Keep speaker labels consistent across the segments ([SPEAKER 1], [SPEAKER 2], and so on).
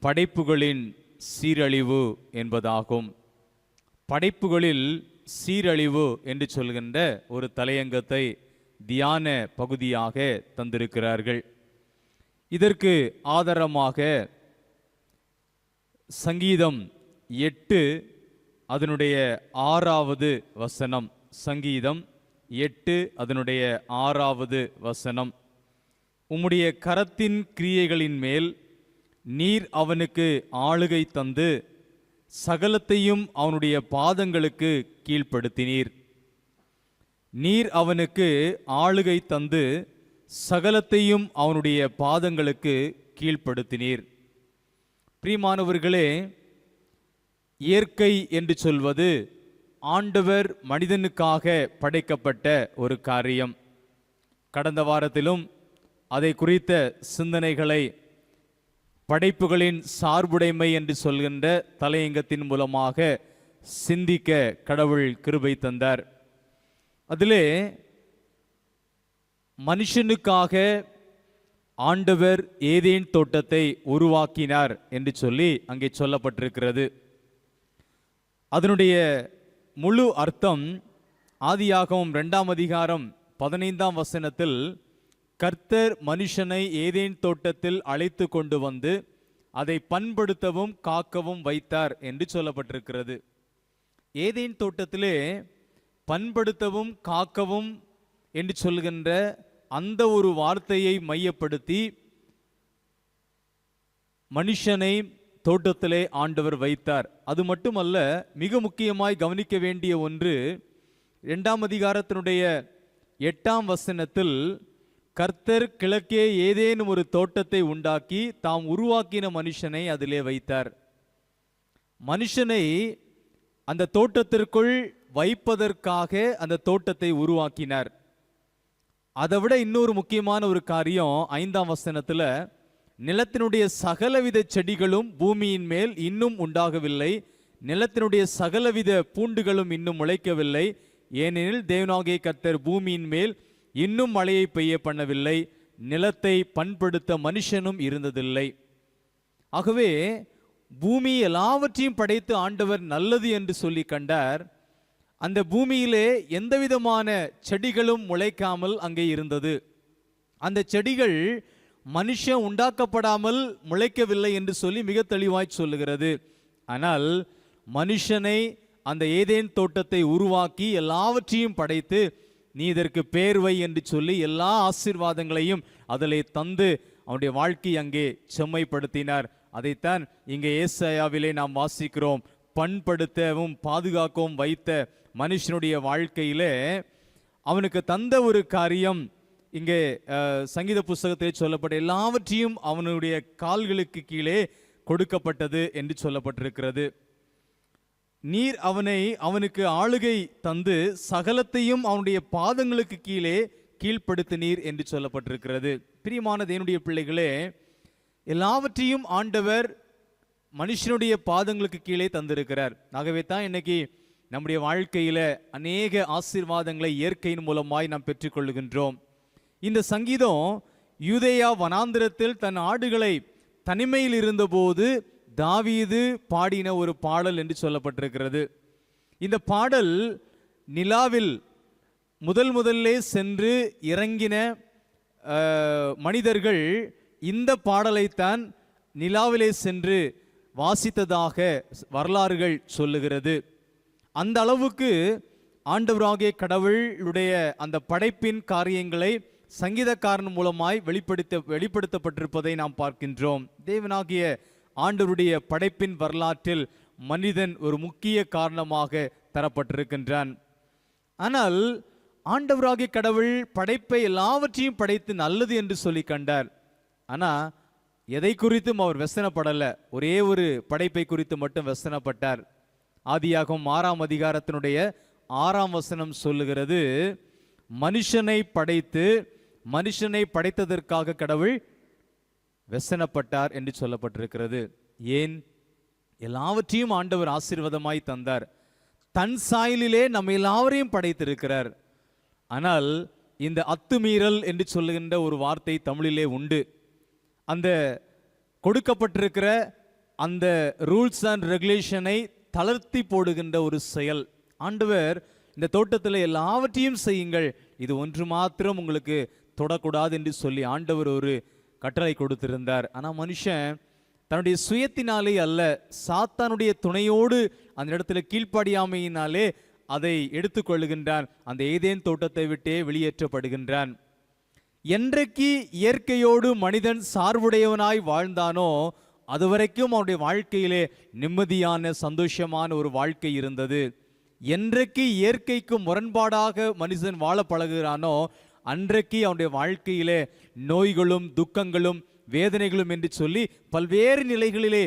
[SPEAKER 1] படைப்புகளின் சீரழிவு என்பதாகும். படைப்புகளில் சீரழிவு என்று சொல்கின்ற ஒரு தலையங்கத்தை தியான பகுதியாக தந்திருக்கிறார்கள். இதற்கு ஆதாரமாக சங்கீதம் எட்டு அதனுடைய ஆறாவது வசனம். சங்கீதம் எட்டு அதனுடைய ஆறாவது வசனம். உம்முடைய கரத்தின் கிரியைகளின் மேல் நீர் அவனுக்கு ஆளுகை தந்து சகலத்தையும் அவனுடைய பாதங்களுக்கு கீழ்ப்படுத்தினீர். நீர் அவனுக்கு ஆளுகை தந்து சகலத்தையும் அவனுடைய பாதங்களுக்கு கீழ்ப்படுத்தினீர். பிரியமானவர்களே இயற்கை என்று சொல்வது ஆண்டவர் மனிதனுக்காக படைக்கப்பட்ட ஒரு காரியம். கடந்த வாரத்திலும் அதை குறித்த சிந்தனைகளை படைப்புகளின் சார்புடைமை என்று சொல்கின்ற தலையங்கத்தின் மூலமாக சிந்திக்க கடவுள் கிருபை தந்தார். அதிலே மனுஷனுக்காக ஆண்டவர் ஏதேன் தோட்டத்தை உருவாக்கினார் என்று சொல்லி அங்கே சொல்லப்பட்டிருக்கிறது. அதனுடைய முழு அர்த்தம் ஆதியாகவும் ரெண்டாம் அதிகாரம் பதினைந்தாம் வசனத்தில் கர்த்தர் மனுஷனை ஏதேன் தோட்டத்தில் அழைத்து கொண்டு வந்து அதை பண்படுத்தவும் காக்கவும் வைத்தார் என்று சொல்லப்பட்டிருக்கிறது. ஏதேன் தோட்டத்திலே பண்படுத்தவும் காக்கவும் என்று சொல்கின்ற அந்த ஒரு வார்த்தையை மையப்படுத்தி மனுஷனை தோட்டத்திலே ஆண்டவர் வைத்தார். அது மட்டுமல்ல மிக முக்கியமாய் கவனிக்க வேண்டிய ஒன்று இரண்டாம் அதிகாரத்தினுடைய எட்டாம் வசனத்தில் கர்த்தர் கிழக்கே ஏதேனும் ஒரு தோட்டத்தை உண்டாக்கி தாம் உருவாக்கின மனுஷனை அதிலே வைத்தார். மனுஷனை அந்த தோட்டத்திற்குள் வைப்பதற்காக அந்த தோட்டத்தை உருவாக்கினார். அதை விட இன்னொரு முக்கியமான ஒரு காரியம் ஐந்தாம் வசனத்துல நிலத்தினுடைய சகலவித செடிகளும் பூமியின் மேல் இன்னும் உண்டாகவில்லை நிலத்தினுடைய சகலவித பூண்டுகளும் இன்னும் முளைக்கவில்லை ஏனெனில் தேவனாகிய கர்த்தர் பூமியின் மேல் இன்னும் மழையை பெய்ய பண்ணவில்லை. நிலத்தை பண்படுத்த மனுஷனும் இருந்ததில்லை. ஆகவே பூமி எல்லாவற்றையும் படைத்து ஆண்டவர் நல்லது என்று சொல்லி கண்டார். அந்த பூமியிலே எந்தவிதமான செடிகளும் முளைக்காமல் அங்கே இருந்தது. அந்த செடிகள் மனுஷன் உண்டாக்கப்படாமல் முளைக்கவில்லை என்று சொல்லி மிக தெளிவாய் சொல்லுகிறது. ஆனால் மனுஷனை அந்த ஏதேன் தோட்டத்தை உருவாக்கி எல்லாவற்றையும் படைத்து நீ இதற்கு பேர் வை என்று சொல்லி எல்லா ஆசீர்வாதங்களையும் அதிலே தந்து அவனுடைய வாழ்க்கை அங்கே செம்மைப்படுத்தினார். அதைத்தான் இங்கே ஏசாயாவிலே நாம் வாசிக்கிறோம். பண்படுத்தவும் பாதுகாக்கவும் வைத்த மனுஷனுடைய வாழ்க்கையிலே அவனுக்கு தந்த ஒரு காரியம் இங்கே சங்கீத புஸ்தகத்திலே சொல்லப்பட்ட எல்லாவற்றையும் அவனுடைய கால்களுக்கு கீழே கொடுக்கப்பட்டது என்று சொல்லப்பட்டிருக்கிறது. நீர் அவனை அவனுக்கு ஆளுகை தந்து சகலத்தையும் அவனுடைய பாதங்களுக்கு கீழே கீழ்ப்படுத்தினீர் என்று சொல்லப்பட்டிருக்கிறது. பிரியமான தேவனுடைய பிள்ளைகளே எல்லாவற்றையும் ஆண்டவர் மனுஷனுடைய பாதங்களுக்கு கீழே தந்திருக்கிறார். ஆகவே தான் இன்னைக்கு நம்முடைய வாழ்க்கையில அநேக ஆசீர்வாதங்களை இயற்கையின் மூலமாய் நாம் பெற்றுக்கொள்கின்றோம். இந்த சங்கீதம் யூதேயா வனாந்திரத்தில் தன் ஆடுகளை தனிமையில் இருந்தபோது தாவீது பாடின ஒரு பாடல் என்று சொல்லப்பட்டிருக்கிறது. இந்த பாடல் நிலாவில் முதல் முதல்லே சென்று இறங்கின மனிதர்கள் இந்த பாடலைத்தான் நிலாவிலே சென்று வாசித்ததாக வரலாறுகள் சொல்லுகிறது. அந்த அளவுக்கு ஆண்டவராகிய கடவுளுடைய அந்த படைப்பின் காரியங்களை சங்கீதக்காரன் மூலமாய் வெளிப்படுத்த வெளிப்படுத்தப்பட்டிருப்பதை நாம் பார்க்கின்றோம். தேவனாகிய ஆண்டவருடைய படைப்பின் வரலாற்றில் மனிதன் ஒரு முக்கிய காரணமாக தரப்பட்டிருக்கின்றான். ஆனால் ஆண்டவராகிய கடவுள் படைப்பை எல்லாவற்றையும் படைத்து நல்லது என்று சொல்லி கண்டார். ஆனா எதை குறித்தும் அவர் வெசனப்படல. ஒரே ஒரு படைப்பை குறித்து மட்டும் வெசனப்பட்டார். ஆதியாகும் ஆறாம் அதிகாரத்தினுடைய ஆறாம் வசனம் சொல்லுகிறது மனுஷனை படைத்து மனுஷனை படைத்ததற்காக கடவுள் வெசனப்பட்டார் என்று சொல்லப்பட்டிருக்கிறது. ஏன்? எல்லாவற்றையும் ஆண்டவர் ஆசீர்வாதமாய் தந்தார். தன் சாயலிலே நம்ம எல்லாவரையும் படைத்திருக்கிறார். ஆனால் இந்த அத்துமீறல் என்று சொல்லுகின்ற ஒரு வார்த்தை தமிழிலே உண்டு. அந்த கொடுக்கப்பட்டிருக்கிற அந்த ரூல்ஸ் அண்ட் ரெகுலேஷனை தளர்த்தி போடுகின்ற ஒரு செயல். ஆண்டவர் இந்த தோட்டத்தில் எல்லாவற்றையும் செய்யுங்கள். இது ஒன்று மாத்திரம் உங்களுக்கு தொடக்கூடாது என்று சொல்லி ஆண்டவர் ஒரு கட்டளை கொடுத்திருந்தார். ஆனால் மனுஷன் தன்னுடைய சுயத்தினாலே அல்ல சாத்தானுடைய துணையோடு அந்த இடத்துல கீழ்ப்படியாமையினாலே அதை எடுத்துக்கொள்ளுகின்றான் அந்த ஏதேன் தோட்டத்தை விட்டே வெளியேற்றப்படுகின்றான். என்றைக்கு இயற்கையோடு மனிதன் சார்புடையவனாய் வாழ்ந்தானோ அதுவரைக்கும் அவனுடைய வாழ்க்கையிலே நிம்மதியான சந்தோஷமான ஒரு வாழ்க்கை இருந்தது. என்றைக்கு இயற்கைக்கு முரண்பாடாக மனுஷன் வாழ பழகுகிறானோ அன்றைக்கு அவனுடைய வாழ்க்கையிலே நோய்களும் துக்கங்களும் வேதனைகளும் என்று சொல்லி பல்வேறு நிலைகளிலே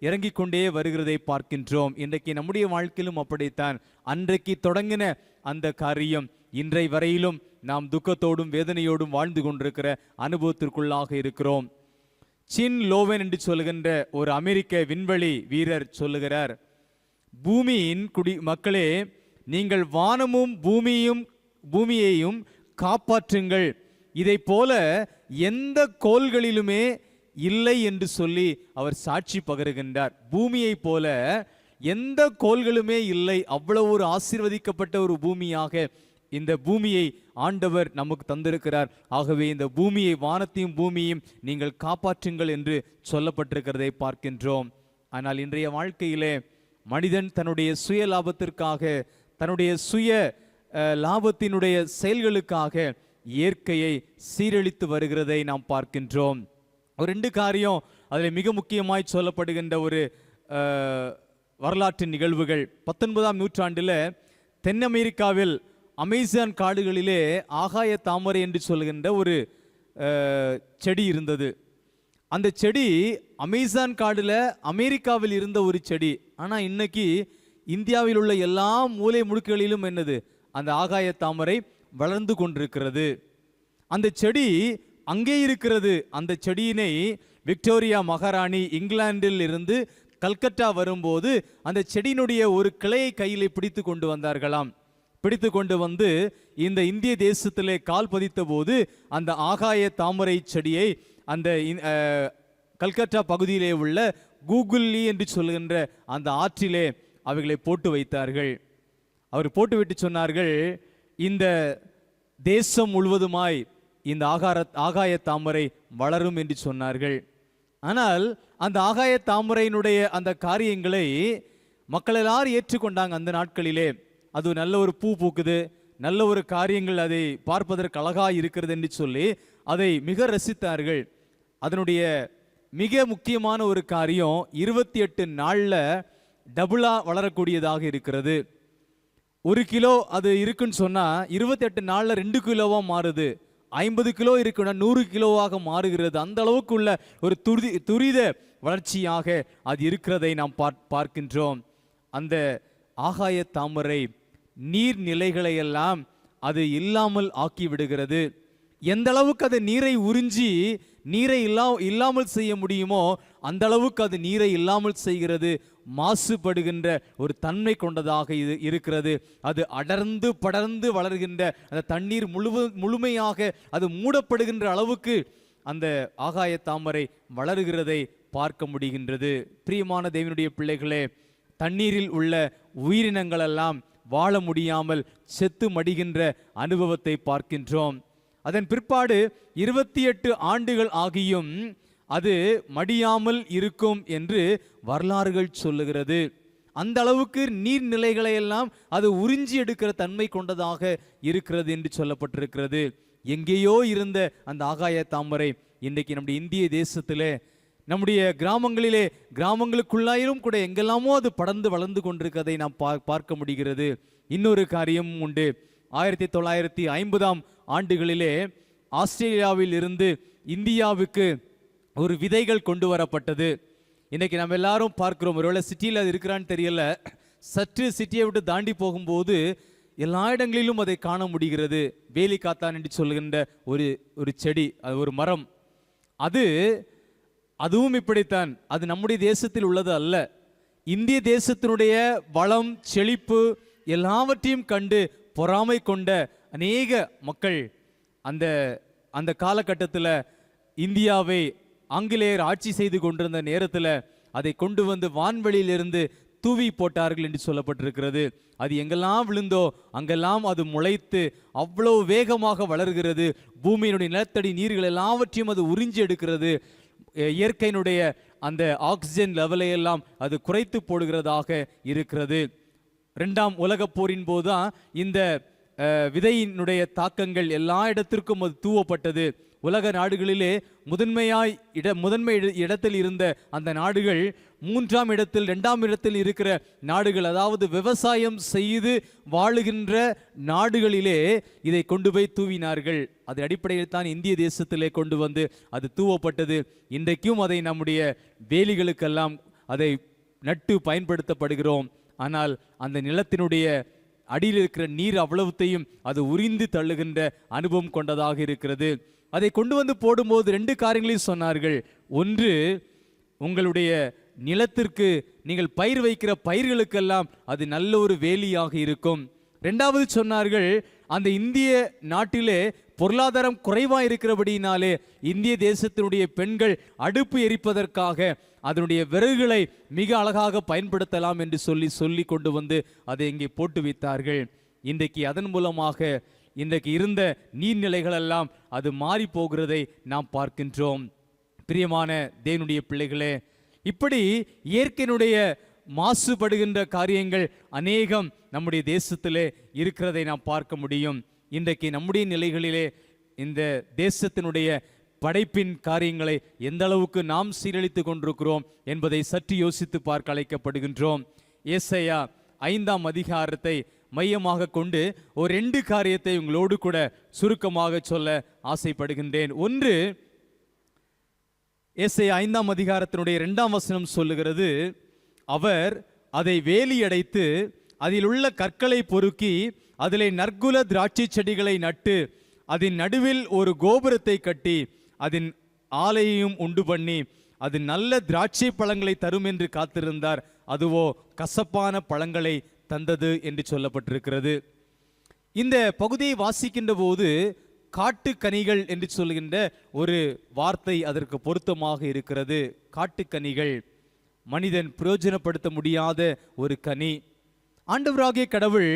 [SPEAKER 1] இறங்கிக் கொண்டே வருகிறதை பார்க்கின்றோம். இன்றைக்கு நம்முடைய வாழ்க்கையிலும் அப்படித்தான். அன்றைக்கு தொடங்கின அந்த காரியம் இன்றை வரையிலும் நாம் துக்கத்தோடும் வேதனையோடும் வாழ்ந்து கொண்டிருக்கிற அனுபவத்திற்குள்ளாக இருக்கிறோம். சின் லோவன் என்று சொல்லுகின்ற ஒரு அமெரிக்க விண்வெளி வீரர் சொல்லுகிறார் பூமியின் குடி மக்களே நீங்கள் வானமும் பூமியும் பூமியையும் காப்பாற்றுங்கள். இதை போல எந்த கோள்களிலுமே இல்லை என்று சொல்லி அவர் சாட்சி பகருகின்றார். பூமியைப் போல எந்த கோள்களுமே இல்லை. அவ்வளவு ஒரு ஆசீர்வதிக்கப்பட்ட ஒரு பூமியாக இந்த பூமியை ஆண்டவர் நமக்கு தந்திருக்கிறார். ஆகவே இந்த பூமியை வானத்தையும் பூமியையும் நீங்கள் காப்பாற்றுங்கள் என்று சொல்லப்பட்டிருக்கிறதை பார்க்கின்றோம். ஆனால் இன்றைய வாழ்க்கையிலே மனிதன் தன்னுடைய சுய லாபத்திற்காக தன்னுடைய சுய லாபத்தினுடைய செயல்களுக்காக இயற்கையை சீரழித்து வருகிறதை நாம் பார்க்கின்றோம். ஒரு ரெண்டு காரியம் அதில் மிக முக்கியமாய் சொல்லப்படுகின்ற ஒரு வரலாற்று நிகழ்வுகள். பத்தொன்பதாம் நூற்றாண்டில் தென் அமெரிக்காவில் அமேசான் காடுகளிலே ஆகாய தாமரை என்று சொல்கின்ற ஒரு செடி இருந்தது. அந்த செடி அமேசான் காடுல அமெரிக்காவில் இருந்த ஒரு செடி. ஆனால் இன்னைக்கு இந்தியாவில் உள்ள எல்லா மூலை முடுக்குகளிலும் என்னது? அந்த ஆகாய தாமரை வளர்ந்து கொண்டிருக்கிறது. அந்த செடி அங்கே இருக்கிறது. அந்த செடியினை விக்டோரியா மகாராணி இங்கிலாந்தில் இருந்து கல்கட்டா வரும்போது அந்த செடியினுடைய ஒரு கிளையை கையில் பிடித்து கொண்டு வந்தார்களாம். பிடித்து கொண்டு வந்து இந்த இந்திய தேசத்திலே கால் பதித்த போது அந்த ஆகாய தாமரை செடியை அந்த கல்கட்டா பகுதியிலே உள்ள கூகுள்லி என்று சொல்லுகின்ற அந்த ஆற்றிலே அவைகளை போட்டு வைத்தார்கள். அவர் போட்டுவிட்டு சொன்னார்கள் இந்த தேசம் முழுவதுமாய் இந்த ஆகார ஆகாய தாமரை வளரும் என்று சொன்னார்கள். ஆனால் அந்த ஆகாய தாமரையினுடைய அந்த காரியங்களை மக்கள் எல்லாரும் ஏற்றுக்கொண்டாங்க அந்த நாட்களிலே. அது நல்ல ஒரு பூ பூக்குது நல்ல ஒரு காரியங்கள் அதை பார்ப்பதற்கு அழகாக இருக்கிறது என்று சொல்லி அதை மிக ரசித்தார்கள். அதனுடைய மிக முக்கியமான ஒரு காரியம் இருபத்தி எட்டு நாள்ல டபுளா வளரக்கூடியதாக இருக்கிறது. ஒரு கிலோ அது இருக்குன்னு சொன்னா இருபத்தெட்டு நாள்ல ரெண்டு கிலோவா மாறுது. ஐம்பது கிலோ இருக்குன்னா நூறு கிலோவாக மாறுகிறது. அந்த அளவுக்கு உள்ள ஒரு துரித துரித வளர்ச்சியாக அது இருக்கிறதை நாம் பார் பார்க்கின்றோம். அந்த ஆகாய தாமரை நீர்நிலைகளை எல்லாம் அது இல்லாமல் ஆக்கி விடுகிறது. எந்த அளவுக்கு அது நீரை உறிஞ்சி நீரை இல்லா இல்லாமல் செய்ய முடியுமோ அந்த அளவுக்கு அது நீரை இல்லாமல் செய்கிறது மாசுபடுகின்ற ஒரு தன்மை கொண்டதாக இது இருக்கிறது. அது அடர்ந்து படர்ந்து வளர்கின்ற அந்த தண்ணீர் முழுவ முழுமையாக அது மூடப்படுகின்ற அளவுக்கு அந்த ஆகாய தாமரை வளருகிறதை பார்க்க முடிகின்றது. பிரியமான தேவனுடைய பிள்ளைகளே தண்ணீரில் உள்ள உயிரினங்கள் எல்லாம் வாழ முடியாமல் செத்து மடிகின்ற அனுபவத்தை பார்க்கின்றோம். அதன் பிற்பாடு இருபத்தி எட்டு ஆண்டுகள் ஆகியும் அது மடியாமல் இருக்கும் என்று வரலாறுகள் சொல்லுகிறது. அந்த அளவுக்கு நீர்நிலைகளை எல்லாம் அது உறிஞ்சி எடுக்கிற தன்மை கொண்டதாக இருக்கிறது என்று சொல்லப்பட்டிருக்கிறது. எங்கேயோ இருந்த அந்த ஆகாய தாமரை இன்றைக்கு நம்முடைய இந்திய தேசத்திலே நம்முடைய கிராமங்களிலே கிராமங்களுக்குள்ளாயிலும் கூட எங்கெல்லாமோ அது படர்ந்து வளர்ந்து கொண்டிருக்கிறதை நாம் பா- பார்க்க முடிகிறது. இன்னொரு காரியமும் உண்டு. ஆயிரத்தி தொள்ளாயிரத்தி ஐம்பதாம் ஆண்டுகளிலே ஆஸ்திரேலியாவில் இருந்து இந்தியாவுக்கு ஒரு விதைகள் கொண்டு வரப்பட்டது இன்னைக்கு நம்ம எல்லாரும் பார்க்கிறோம். ஒருவேளை சிட்டியில் அது இருக்கிறான்னு தெரியல. சற்று சிட்டியை விட்டு தாண்டி போகும்போது எல்லா இடங்களிலும் அதை காண முடிகிறது. வேலி காத்தான் என்று சொல்கின்ற ஒரு ஒரு செடி அது ஒரு மரம். அது அதுவும் இப்படித்தான். அது நம்முடைய தேசத்தில் உள்ளது அல்ல. இந்திய தேசத்தினுடைய வளம் செழிப்பு எல்லாவற்றையும் கண்டு பொறாமை கொண்ட அநேக மக்கள் அந்த அந்த காலகட்டத்தில் இந்தியாவை ஆங்கிலேயர் ஆட்சி செய்து கொண்டிருந்த நேரத்தில் அதை கொண்டு வந்து வான்வெளியிலிருந்து தூவி போட்டார்கள் என்று சொல்லப்பட்டிருக்கிறது. அது எங்கெல்லாம் விழுந்தோ அங்கெல்லாம் அது முளைத்து அவ்வளவு வேகமாக வளர்கிறது. பூமியினுடைய நிலத்தடி நீர்கள் எல்லாவற்றையும் அது உறிஞ்சி எடுக்கிறது. இயற்கையினுடைய அந்த ஆக்சிஜன் லெவலை எல்லாம் அது குறைத்து போடுகிறதாக இருக்கிறது. ரெண்டாம் உலகப் போரின் போதுதான் இந்த விதையினுடைய தாக்கங்கள் எல்லா இடத்திற்கும் அது தூவப்பட்டது. உலக நாடுகளிலே முதன்மையாய் இட முதன்மை இடத்தில் இருந்த அந்த நாடுகள் மூன்றாம் இடத்தில் ரெண்டாம் இடத்தில் இருக்கிற நாடுகள் அதாவது விவசாயம் செய்து வாழுகின்ற நாடுகளிலே இதை கொண்டு போய் தூவினார்கள். அது அடிப்படையில் தான் இந்திய தேசத்திலே கொண்டு வந்து அது தூவப்பட்டது. இன்றைக்கும் அதை நம்முடைய வேலிகளுக்கெல்லாம் அதை நட்டு பயன்படுத்தப்படுகிறோம். ஆனால் அந்த நிலத்தினுடைய அடியில் இருக்கிற நீர் அவ்வளவுத்தையும் அது உரிந்து தள்ளுகின்ற அனுபவம் கொண்டதாக இருக்கிறது. அதை கொண்டு வந்து போடும்போது ரெண்டு காரியங்களையும் சொன்னார்கள். ஒன்று உங்களுடைய நிலத்திற்கு நீங்கள் பயிர் வைக்கிற பயிர்களுக்கெல்லாம் அது நல்ல ஒரு வேலியாக இருக்கும். ரெண்டாவது சொன்னார்கள் அந்த இந்திய நாட்டிலே பொருளாதாரம் குறைவாக இருக்கிறபடியினாலே இந்திய தேசத்தினுடைய பெண்கள் அடுப்பு எரிப்பதற்காக அதனுடைய விறகுகளை மிக அழகாக பயன்படுத்தலாம் என்று சொல்லி சொல்லி கொண்டு வந்து அதை இங்கே போட்டு வைத்தார்கள். இன்றைக்கு அதன் மூலமாக இன்றைக்கு இருந்த நீர்நிலைகளெல்லாம் அது மாறி போகிறதை நாம் பார்க்கின்றோம். பிரியமான தேவனுடைய பிள்ளைகளே இப்படி இயற்கையினுடைய மாசுபடுகின்ற காரியங்கள் அநேகம் நம்முடைய தேசத்திலே இருக்கிறதை நாம் பார்க்க முடியும். இன்றைக்கு நம்முடைய நிலைகளிலே இந்த தேசத்தினுடைய படைப்பின் காரியங்களை எந்த அளவுக்கு நாம் சீரழித்து கொண்டிருக்கிறோம் என்பதை சற்று யோசித்து பார்க்க அழைக்கப்படுகின்றோம். ஏசையா ஐந்தாம் அதிகாரத்தை மையமாக கொண்டு ஒரு ரெண்டு காரியத்தை உங்களோடு கூட சுருக்கமாக சொல்ல ஆசைப்படுகின்றேன். ஒன்று ஏசை ஐந்தாம் அதிகாரத்தினுடைய இரண்டாம் வசனம் சொல்லுகிறது அவர் அதை வேலியடைத்து அதில் உள்ள கற்களை பொறுக்கி அதிலே நற்குல திராட்சை செடிகளை நட்டு அதன் நடுவில் ஒரு கோபுரத்தை கட்டி அதன் ஆலையையும் உண்டு பண்ணி அது நல்ல திராட்சை பழங்களை தரும் என்று காத்திருந்தார். அதுவோ கசப்பான பழங்களை தந்தது என்று சொல்லப்பட்டிருக்கிறது. இந்த பகுதியை வாசிக்கின்ற போது காட்டுக்கனிகள் என்று சொல்கின்ற ஒரு வார்த்தை அதற்கு பொருத்தமாக இருக்கிறது. காட்டுக்கனிகள் மனிதன் பிரயோஜனப்படுத்த முடியாத ஒரு கனி. ஆண்டவராகிய கடவுள்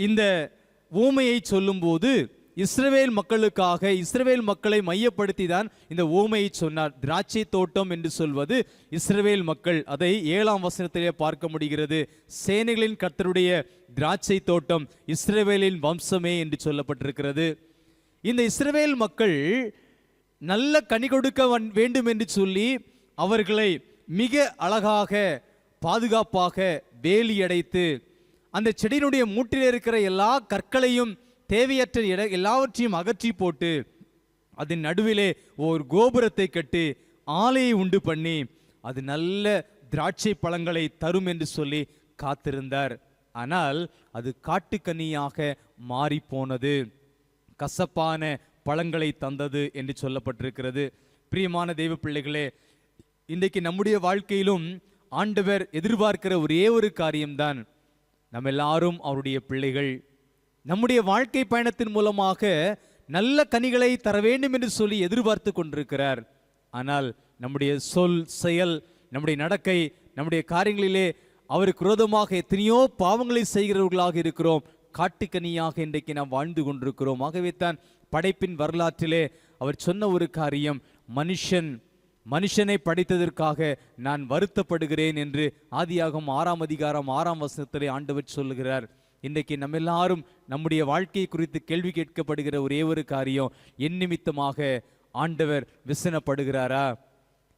[SPEAKER 1] இந்த ஊமையை சொல்லும்போது இஸ்ரவேல் மக்களுக்காக இஸ்ரவேல் மக்களை மையப்படுத்தி தான் இந்த ஊமையை சொன்னார். திராட்சை தோட்டம் என்று சொல்வது இஸ்ரவேல் மக்கள். அதை ஏழாம் வசனத்திலே பார்க்க முடிகிறது. சேனைகளின் கர்த்தருடைய திராட்சை தோட்டம் இஸ்ரவேலின் வம்சமே என்று சொல்லப்பட்டிருக்கிறது. இந்த இஸ்ரவேல் மக்கள் நல்ல கனி கொடுக்க வந்- வேண்டும் என்று சொல்லி அவர்களை மிக அழகாக பாதுகாப்பாக வேலி அடைத்து அந்த செடியினுடைய மூட்டில் இருக்கிற எல்லா கற்களையும் தேவையற்ற இட எல்லாவற்றையும் அகற்றி போட்டு அதன் நடுவிலே ஒரு கோபுரத்தை கட்டி ஆலையை உண்டு பண்ணி அது நல்ல திராட்சை பழங்களை தரும் என்று சொல்லி காத்திருந்தார். ஆனால் அது காட்டுக்கனியாக மாறி போனது கசப்பான பழங்களை தந்தது என்று சொல்லப்பட்டிருக்கிறது. பிரியமான தெய்வ பிள்ளைகளே இன்றைக்கு நம்முடைய வாழ்க்கையிலும் ஆண்டவர் எதிர்பார்க்கிற ஒரே ஒரு காரியம்தான். நம்ம எல்லாரும் அவருடைய பிள்ளைகள். நம்முடைய வாழ்க்கை பயணத்தின் மூலமாக நல்ல கனிகளை தர வேண்டும் என்று சொல்லி எதிர்பார்த்து கொண்டிருக்கிறார். ஆனால் நம்முடைய சொல் செயல் நம்முடைய நடக்கை நம்முடைய காரியங்களிலே அவருக்கு விரோதமாக எத்தனையோ பாவங்களை செய்கிறவர்களாக இருக்கிறோம். காட்டுக்கனியாக இன்றைக்கு நாம் வாழ்ந்து கொண்டிருக்கிறோம். ஆகவே தான் படைப்பின் வரலாற்றிலே அவர் சொன்ன ஒரு காரியம் மனுஷன் மனுஷனை படைத்ததற்காக நான் வருத்தப்படுகிறேன் என்று ஆதியாகம் ஆறாம் அதிகாரம் ஆறாம் வசனத்திலே ஆண்டவர் சொல்லுகிறார். இன்றைக்கு நம்ம எல்லாரும் நம்முடைய வாழ்க்கை குறித்து கேள்வி கேட்கப்படுகிற ஒரே ஒரு காரியம் என் நிமித்தமாக ஆண்டவர் விசனப்படுகிறாரா?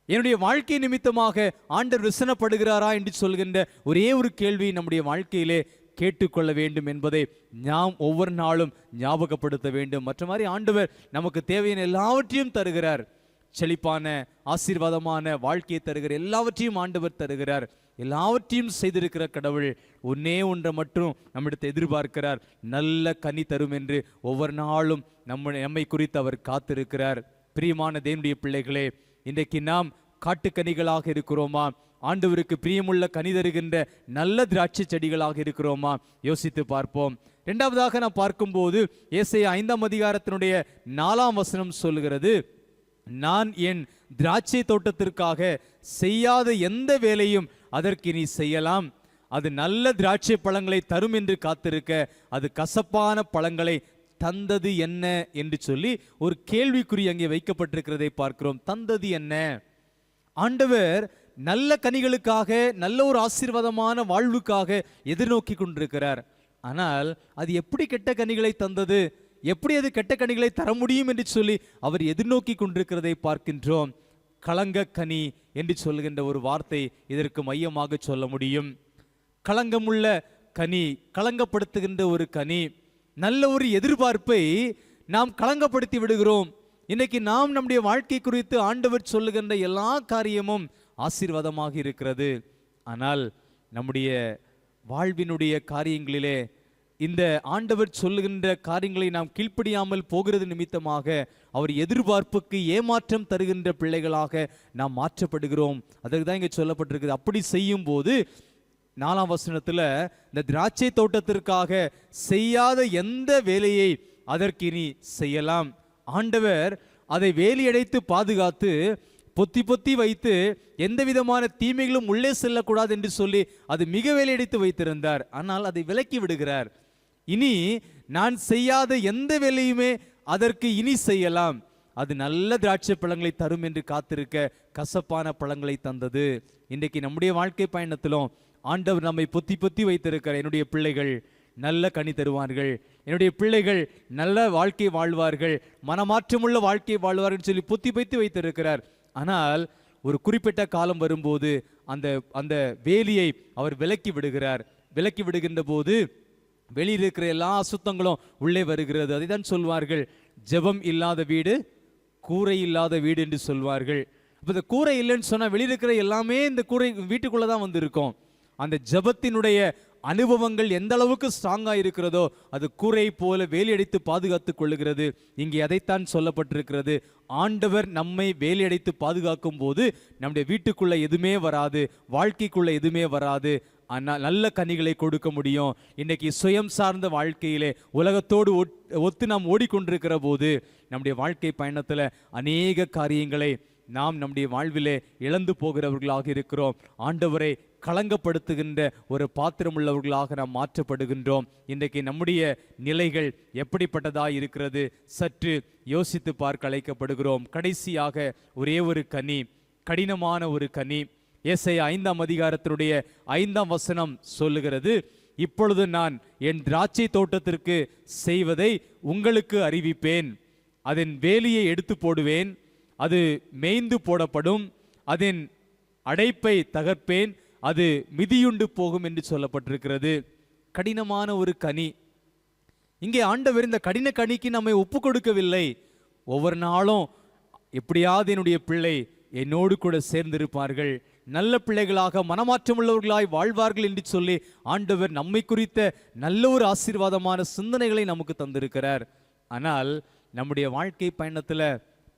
[SPEAKER 1] என்னுடைய வாழ்க்கை நிமித்தமாக ஆண்டவர் விசனப்படுகிறாரா என்று சொல்கின்ற ஒரே ஒரு கேள்வி நம்முடைய வாழ்க்கையிலே கேட்டுக்கொள்ள வேண்டும் என்பதை நாம் ஒவ்வொரு நாளும் ஞாபகப்படுத்த வேண்டும். மற்ற மாதிரி ஆண்டவர் நமக்கு தேவையான எல்லாவற்றையும் தருகிறார். செழிப்பான ஆசீர்வாதமான வாழ்க்கையை தருகிற எல்லாவற்றையும் ஆண்டவர் தருகிறார். எல்லாவற்றையும் செய்திருக்கிற கடவுள் ஒன்னே ஒன்றை மட்டும் நம்மிடத்தை எதிர்பார்க்கிறார். நல்ல கனி தரும் என்று ஒவ்வொரு நாளும் நம்ம நம்மை குறித்து அவர் காத்திருக்கிறார். பிரியமான தேவனுடைய பிள்ளைகளே இன்றைக்கு நாம் காட்டுக்கனிகளாக இருக்கிறோமா? ஆண்டவருக்கு பிரியமுள்ள கனி தருகின்ற நல்ல திராட்சை செடிகளாக இருக்கிறோமா? யோசித்து பார்ப்போம். இரண்டாவதாக நான் பார்க்கும்போது ஏசையா ஐந்தாம் அதிகாரத்தினுடைய நாலாம் வசனம் சொல்லுகிறது நான் என் திராட்சை தோட்டத்திற்காக செய்யாத எந்த வேலையும் அதற்கு நீ செய்யலாம். அது நல்ல திராட்சை பழங்களை தரும் என்று காத்திருக்க அது கசப்பான பழங்களை தந்தது என்ன என்று சொல்லி ஒரு கேள்விக்குறி அங்கே வைக்கப்பட்டிருக்கிறதை பார்க்கிறோம். தந்தது என்ன? ஆண்டவர் நல்ல கனிகளுக்காக நல்ல ஒரு ஆசீர்வாதமான வாழ்வுக்காக எதிர்நோக்கி கொண்டிருக்கிறார். ஆனால் அது எப்படி கெட்ட கனிகளை தந்தது? எப்படி அது கெட்ட கனிகளை தர முடியும் என்று சொல்லி அவர் எதிர்நோக்கி கொண்டிருக்கிறதை பார்க்கின்றோம். களங்க கனி என்று சொல்லுகின்ற ஒரு வார்த்தை இதற்கு மையமாக சொல்ல முடியும். களங்கமுள்ள கனி களங்கப்படுத்துகின்ற ஒரு கனி நல்ல ஒரு எதிர்பார்ப்பை நாம் களங்கப்படுத்தி விடுகிறோம். இன்னைக்கு நாம் நம்முடைய வாழ்க்கை குறித்து ஆண்டவர் சொல்லுகின்ற எல்லா காரியமும் ஆசீர்வாதமாக இருக்கிறது. ஆனால் நம்முடைய வாழ்வினுடைய காரியங்களிலே இந்த ஆண்டவர் சொல்லுகின்ற காரியங்களை நாம் கீழ்ப்படியாமல் போகிறது நிமித்தமாக அவர் எதிர்பார்ப்புக்கு ஏமாற்றம் தருகின்ற பிள்ளைகளாக நாம் மாற்றப்படுகிறோம். அதற்கு தான் இங்கே சொல்லப்பட்டிருக்குது. அப்படி செய்யும் போது நாலாம் வசனத்தில் இந்த திராட்சை தோட்டத்திற்காக செய்யாத எந்த வேலையை அதற்கு இனி செய்யலாம். ஆண்டவர் அதை வேலியடைத்து பாதுகாத்து பொத்தி பொத்தி வைத்து எந்த விதமான தீமைகளும் உள்ளே செல்லக்கூடாது என்று சொல்லி அது மிக வேலையடைத்து வைத்திருந்தார். ஆனால் அதை விலக்கி விடுகிறார். இனி நான் செய்யாத எந்த வேலையுமே அதற்கு இனி செய்யலாம். அது நல்ல திராட்சை பழங்களை தரும் என்று காத்திருக்க கசப்பான பழங்களை தந்தது. இன்றைக்கு நம்முடைய வாழ்க்கை பயணத்திலும் ஆண்டவர் நம்மை பொத்தி பொத்தி வைத்திருக்கிற என்னுடைய பிள்ளைகள் நல்ல கனி தருவார்கள். என்னுடைய பிள்ளைகள் நல்ல வாழ்க்கை வாழ்வார்கள். மனமாற்றமுள்ள வாழ்க்கை வாழ்வார்கள் சொல்லி பொத்தி பொத்தி வைத்திருக்கிறார். ஆனால் ஒரு குறிப்பிட்ட காலம் வரும்போது அந்த அந்த வேலியை அவர் விலக்கி விடுகிறார். விலக்கி விடுகின்ற போது வெளியில் இருக்கிற எல்லா அசுத்தங்களும் உள்ளே வருகிறது. அதை தான் சொல்வார்கள். ஜெபம் இல்லாத வீடு கூரை இல்லாத வீடு என்று சொல்வார்கள். இப்போ இந்த கூரை இல்லைன்னு சொன்னால் வெளியில் இருக்கிற எல்லாமே இந்த கூரை வீட்டுக்குள்ளே தான் வந்து இருக்கும் அந்த ஜெபத்தினுடைய அனுபவங்கள் எந்த அளவுக்கு ஸ்ட்ராங்காக இருக்கிறதோ அது கூரை போல வேலியடித்து பாதுகாத்து கொள்ளுகிறது. இங்கே அதைத்தான் சொல்லப்பட்டிருக்கிறது. ஆண்டவர் நம்மை வேலியடைத்து பாதுகாக்கும் போது நம்முடைய வீட்டுக்குள்ளே எதுவுமே வராது வாழ்க்கைக்குள்ளே எதுவுமே வராது. ஆனால் நல்ல கனிகளை கொடுக்க முடியும். இன்னைக்கு சுயம் சார்ந்த வாழ்க்கையிலே உலகத்தோடு ஒத்து நாம் ஓடிக்கொண்டிருக்கிற போது நம்முடைய வாழ்க்கை பயணத்தில் அநேக காரியங்களை நாம் நம்முடைய வாழ்விலே இழந்து போகிறவர்களாக இருக்கிறோம். ஆண்டவரை களங்கப்படுத்துகின்ற ஒரு பாத்திரம் உள்ளவர்களாக நாம் மாற்றப்படுகின்றோம். இன்றைக்கு நம்முடைய நிலைகள் எப்படிப்பட்டதாக இருக்கிறது சற்று யோசித்து பார்க்க அழைக்கப்படுகிறோம். கடைசியாக ஒரே ஒரு கனி கடினமான ஒரு கனி ஏசை ஐந்தாம் அதிகாரத்தினுடைய ஐந்தாம் வசனம் சொல்லுகிறது. இப்பொழுது நான் என் திராட்சை தோட்டத்திற்கு செய்வதை உங்களுக்கு அறிவிப்பேன். அதன் வேலியை எடுத்து போடுவேன். அது மேய்ந்து போடப்படும். அதன் அடைப்பை தகர்ப்பேன். அது மிதியுண்டு போகும் என்று சொல்லப்பட்டிருக்கிறது. கடினமான ஒரு கனி. இங்கே ஆண்டவர் இந்த கடின கனிக்கு நம்மை ஒப்பு கொடுக்கவில்லை ஒவ்வொரு நாளும் எப்படியாவது என்னுடைய பிள்ளை என்னோடு கூட சேர்ந்திருப்பார்கள். நல்ல பிள்ளைகளாக மனமாற்றமுள்ளவர்களாய் வாழ்வார்கள் என்று சொல்லி ஆண்டவர் நம்மை குறித்த நல்ல ஒரு ஆசீர்வாதமான சிந்தனைகளை நமக்கு தந்திருக்கிறார். ஆனால் நம்முடைய வாழ்க்கை பயணத்தில்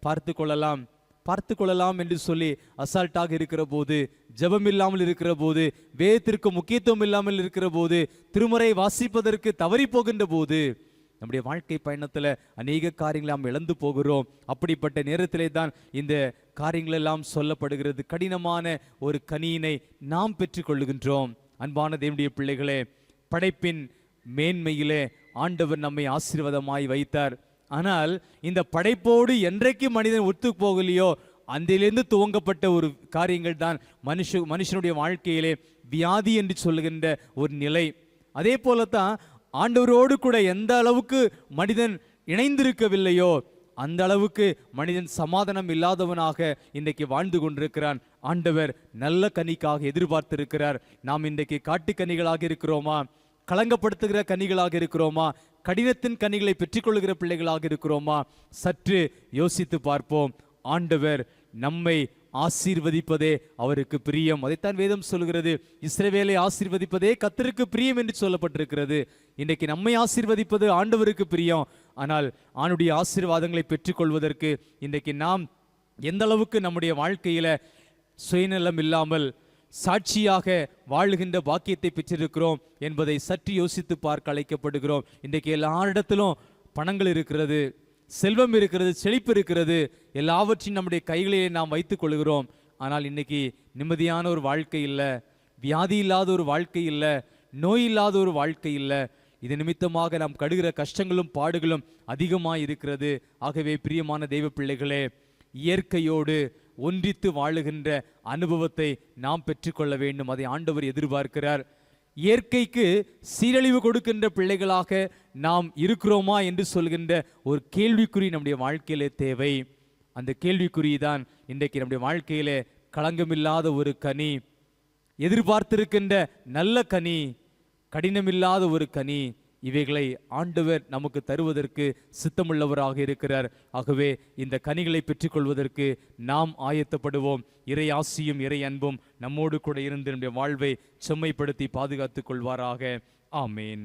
[SPEAKER 1] பார்த்து கொள்ளலாம் பார்த்து கொள்ளலாம் என்று சொல்லி அசால்ட்டாக இருக்கிற போது ஜபம் இல்லாமல் இருக்கிற போது வேதத்திற்கு முக்கியத்துவம் இல்லாமல் இருக்கிற போது திருமுறை வாசிப்பதற்கு தவறி போகின்ற போது நம்முடைய வாழ்க்கை பயணத்தில் அநேக காரியங்களை நாம் இழந்து போகிறோம். அப்படிப்பட்ட நேரத்திலே தான் இந்த காரியங்கள் எல்லாம் சொல்லப்படுகிறது. கடினமான ஒரு கனியினை நாம் பெற்றுக்கொள்ளுகின்றோம் அன்பான தேவனுடைய பிள்ளைகளே படைப்பின் மேன்மையிலே ஆண்டவர் நம்மை ஆசீர்வாதமாய் வைத்தார். ஆனால் இந்த படைப்போடு என்றைக்கு மனிதன் ஒத்து போகலையோ அந்திலிருந்து துவங்கப்பட்ட ஒரு காரியங்கள் தான் மனுஷ மனுஷனுடைய வாழ்க்கையிலே வியாதி என்று சொல்லுகின்ற ஒரு நிலை. அதே போல தான் ஆண்டவரோடு கூட எந்த அளவுக்கு மனிதன் இணைந்திருக்கவில்லையோ அந்த அளவுக்கு மனிதன் சமாதானம் இல்லாதவனாக இன்றைக்கு வாழ்ந்து கொண்டிருக்கிறான். ஆண்டவர் நல்ல கனிக்காக எதிர்பார்த்திருக்கிறார். நாம் இன்றைக்கு காட்டுக்கனிகளாக இருக்கிறோமா? களங்கப்படுத்துகிற கனிகளாக இருக்கிறோமா? கடினத்தின் கனிகளை பெற்றுக்கொள்கிற பிள்ளைகளாக இருக்கிறோமா? சற்று யோசித்து பார்ப்போம். ஆண்டவர் நம்மை ஆசீர்வதிப்பதே அவருக்கு பிரியம். அதைத்தான் வேதம் சொல்கிறது இஸ்ரவேலை ஆசீர்வதிப்பதே கத்தருக்கு பிரியம் என்று சொல்லப்பட்டிருக்கிறது. இன்றைக்கு நம்மை ஆசீர்வதிப்பது ஆண்டவருக்கு பிரியம். ஆனால் ஆணுடைய ஆசீர்வாதங்களை பெற்றுக்கொள்வதற்கு இன்றைக்கு நாம் எந்த அளவுக்கு நம்முடைய வாழ்க்கையில சுயநலம் இல்லாமல் சாட்சியாக வாழுகின்ற பாக்கியத்தை பெற்றிருக்கிறோம் என்பதை சற்று யோசித்து பார்க்க அழைக்கப்படுகிறோம். இன்றைக்கு எல்லாரிடத்திலும் பணங்கள் இருக்கிறது. செல்வம் இருக்கிறது செழிப்பு இருக்கிறது எல்லாவற்றையும் நம்முடைய கைகளிலே நாம் வைத்துக் கொள்கிறோம். ஆனால் இன்னைக்கு நிம்மதியான ஒரு வாழ்க்கை இல்லை வியாதி இல்லாத ஒரு வாழ்க்கை இல்லை நோய் இல்லாத ஒரு வாழ்க்கை இல்லை. இது நிமித்தமாக நாம் கடுகிற கஷ்டங்களும் பாடுகளும் அதிகமாக இருக்கிறது. ஆகவே பிரியமான தெய்வ பிள்ளைகளே இயற்கையோடு ஒன்றித்து வாழுகின்ற அனுபவத்தை நாம் பெற்றுக்கொள்ள வேண்டும். அதை ஆண்டவர் எதிர்பார்க்கிறார். இயற்கைக்கு சீரழிவு கொடுக்கின்ற பிள்ளைகளாக நாம் இருக்கிறோமா என்று சொல்கின்ற ஒரு கேள்விக்குறி நம்முடைய வாழ்க்கையிலே தேவை. அந்த கேள்விக்குறி தான் இன்றைக்கு நம்முடைய வாழ்க்கையிலே களங்கமில்லாத ஒரு கனி எதிர்பார்த்திருக்கின்ற நல்ல கனி கடினமில்லாத ஒரு கனி இவைகளை ஆண்டவர் நமக்கு தருவதற்கு சித்தமுள்ளவராக இருக்கிறார். ஆகவே இந்த கனிகளை பெற்றுக்கொள்வதற்கு நாம் ஆயத்தப்படுவோம். இறை ஆசியும் இறை அன்பும் நம்மோடு கூட இருந்து நம்முடைய வாழ்வை செம்மைப்படுத்தி பாதுகாத்துக் கொள்வாராக. ஆமேன்.